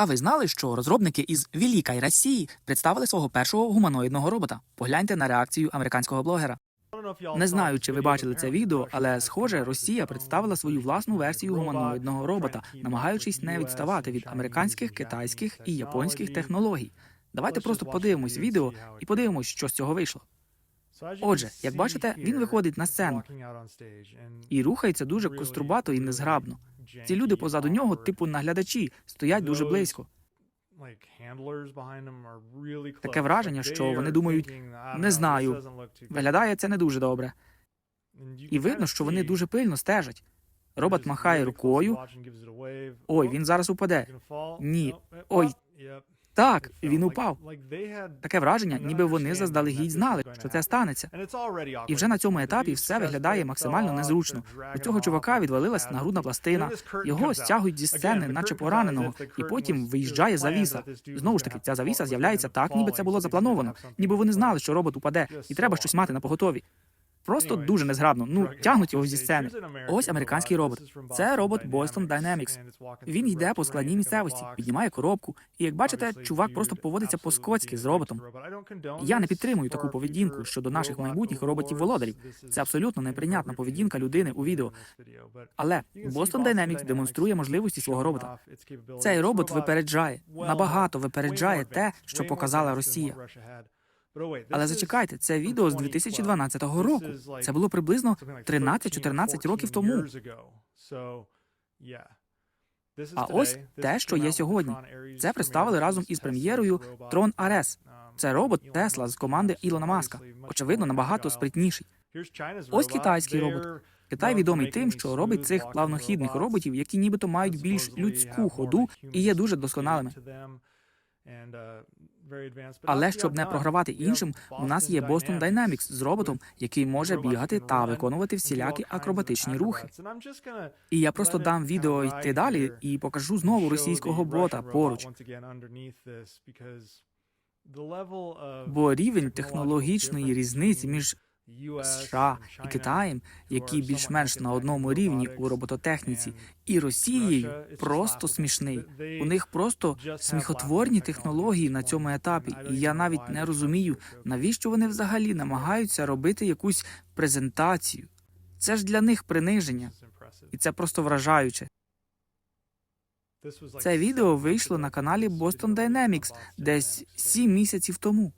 А ви знали, що розробники із Великої Росії представили свого першого гуманоїдного робота? Погляньте на реакцію американського блогера. Не знаю, чи ви бачили це відео, але схоже, Росія представила свою власну версію гуманоїдного робота, намагаючись не відставати від американських, китайських і японських технологій. Давайте просто подивимось відео і подивимось, що з цього вийшло. Отже, як бачите, він виходить на сцену І рухається дуже кострубато і незграбно. Ці люди позаду нього, типу наглядачі, стоять дуже близько. Таке враження, що вони думають, не знаю, Виглядає це не дуже добре. І видно, що вони дуже пильно стежать. Робот махає рукою. Ой, він зараз упаде. Ні. Ой, Так, він упав. Таке враження, ніби вони заздалегідь знали, що це станеться. І вже на цьому етапі все виглядає максимально незручно. У цього чувака відвалилась нагрудна пластина. Його стягують зі сцени, наче пораненого, і потім виїжджає завіса. Знову ж таки, ця завіса з'являється так, ніби це було заплановано, ніби вони знали, що робот упаде, і треба щось мати на поготові. Просто дуже незграбно. Ну тягнуть його зі сцени. Ось американський робот. Це робот Boston Dynamics. Він йде по складній місцевості, піднімає коробку, і як бачите, чувак просто поводиться по-скотськи з роботом. Я не підтримую таку поведінку щодо наших майбутніх роботів-володарів. Це абсолютно неприйнятна поведінка людини у відео. Але Boston Dynamics демонструє можливості свого робота. Цей робот випереджає, набагато випереджає те, що показала Росія. Але зачекайте, це відео з 2012 року. Це було приблизно 13-14 років тому. А ось те, що є сьогодні. Це представили разом із прем'єрою Tron Ares. Це робот Тесла з команди Ілона Маска. Очевидно, набагато спритніший. Ось китайський робот. Китай відомий тим, що робить цих плавнохідних роботів, які нібито мають більш людську ходу і є дуже досконалими. Але щоб не програвати іншим, у нас є Boston Dynamics з роботом, який може бігати та виконувати всілякі акробатичні рухи. І я просто дам відео йти далі і покажу знову російського бота поруч. Бо рівень технологічної різниці між США і Китаєм, які більш-менш на одному рівні у робототехніці, і Росією просто смішний. У них просто сміхотворні технології на цьому етапі, і я навіть не розумію, навіщо вони взагалі намагаються робити якусь презентацію. Це ж для них приниження, і це просто вражаюче. Це відео вийшло на каналі Boston Dynamics десь сім місяців тому.